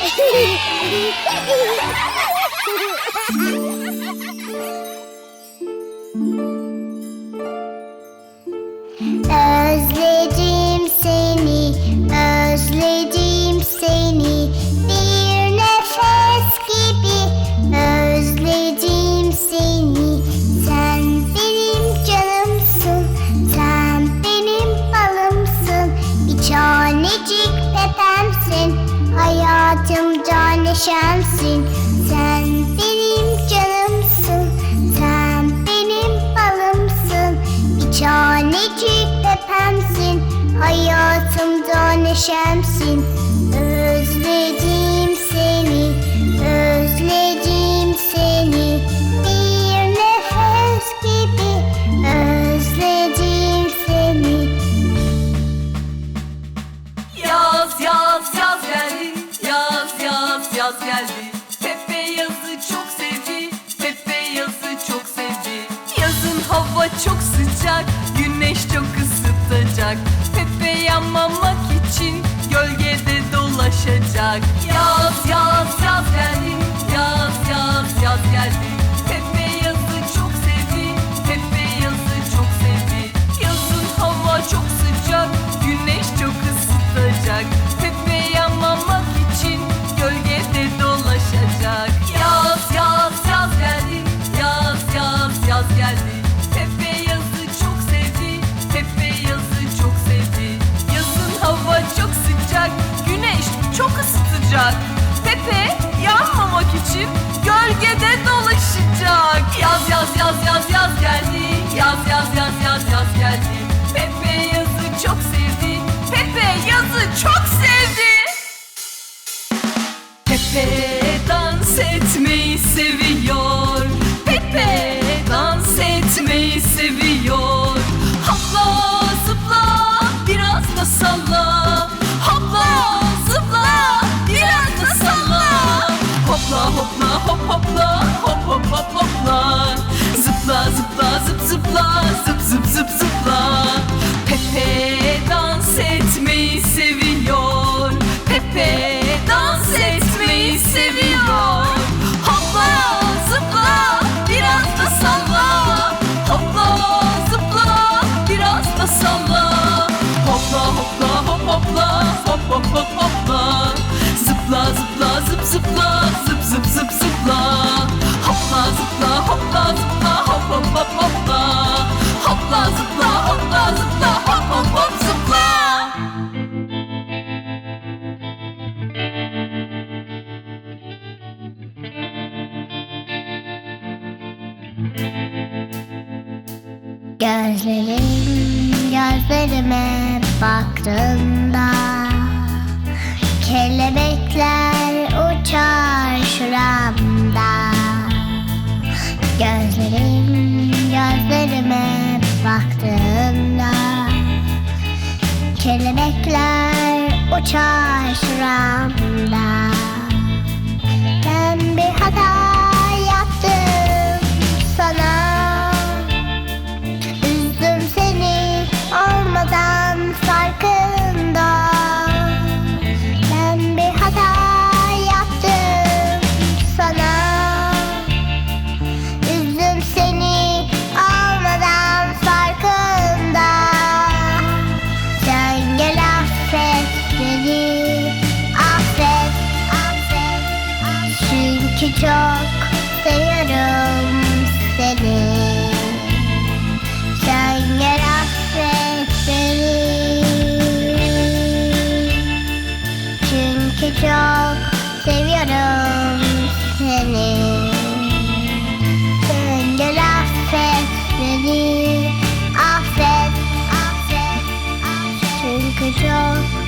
ハハハハ! neşemsin. Sen benim canımsın. Sen benim balımsın. Bir tanecik pepemsin Hayatımda neşemsin. çok sıcak Güneş çok ısıtacak. Pepe yanmamak için Gölgede dolaşacak. Yaz yaz yaz geldim Yaz yaz yaz geldim seviyor. Hopla zıpla biraz da salla. Hopla zıpla biraz da salla. Hopla hopla hop hopla. Gözlerin gözlerime baktığında Kelebekler uçar şuramda. Gözlerin gözlerime baktığında Kelebekler uçar şuramda. çok seviyorum seni. Sen gel affet beni Çünkü çok seviyorum seni. Sen gel affet beni affet, affet. Çünkü çok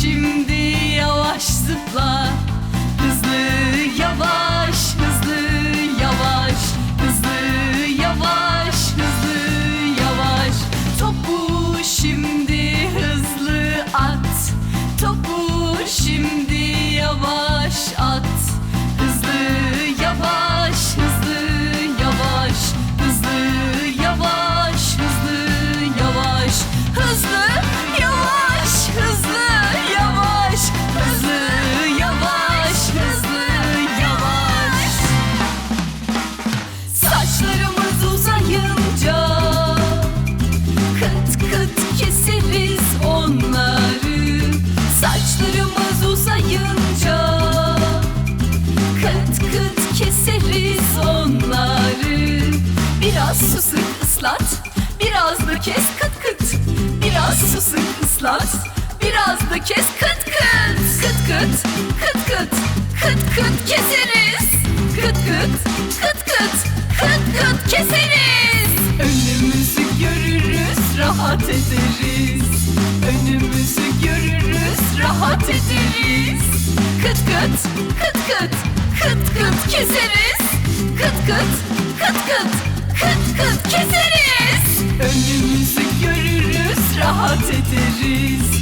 şimdi yavaş zıpla Biraz su sık ıslat Biraz da kes kıt kıt. Biraz su sık ıslat Biraz da kes kıt kıt. Kıt kıt kıt kıt Kıt kıt keseriz. Kıt kıt kıt kıt Kıt kıt keseriz. Önümüzü görürüz rahat ederiz. Önümüzü görürüz rahat ederiz. Kıt kıt kıt kıt Kıt kıt keseriz. Kıt kıt kıt kıt Kıt kıt keseriz. Önümüzü görürüz rahat ederiz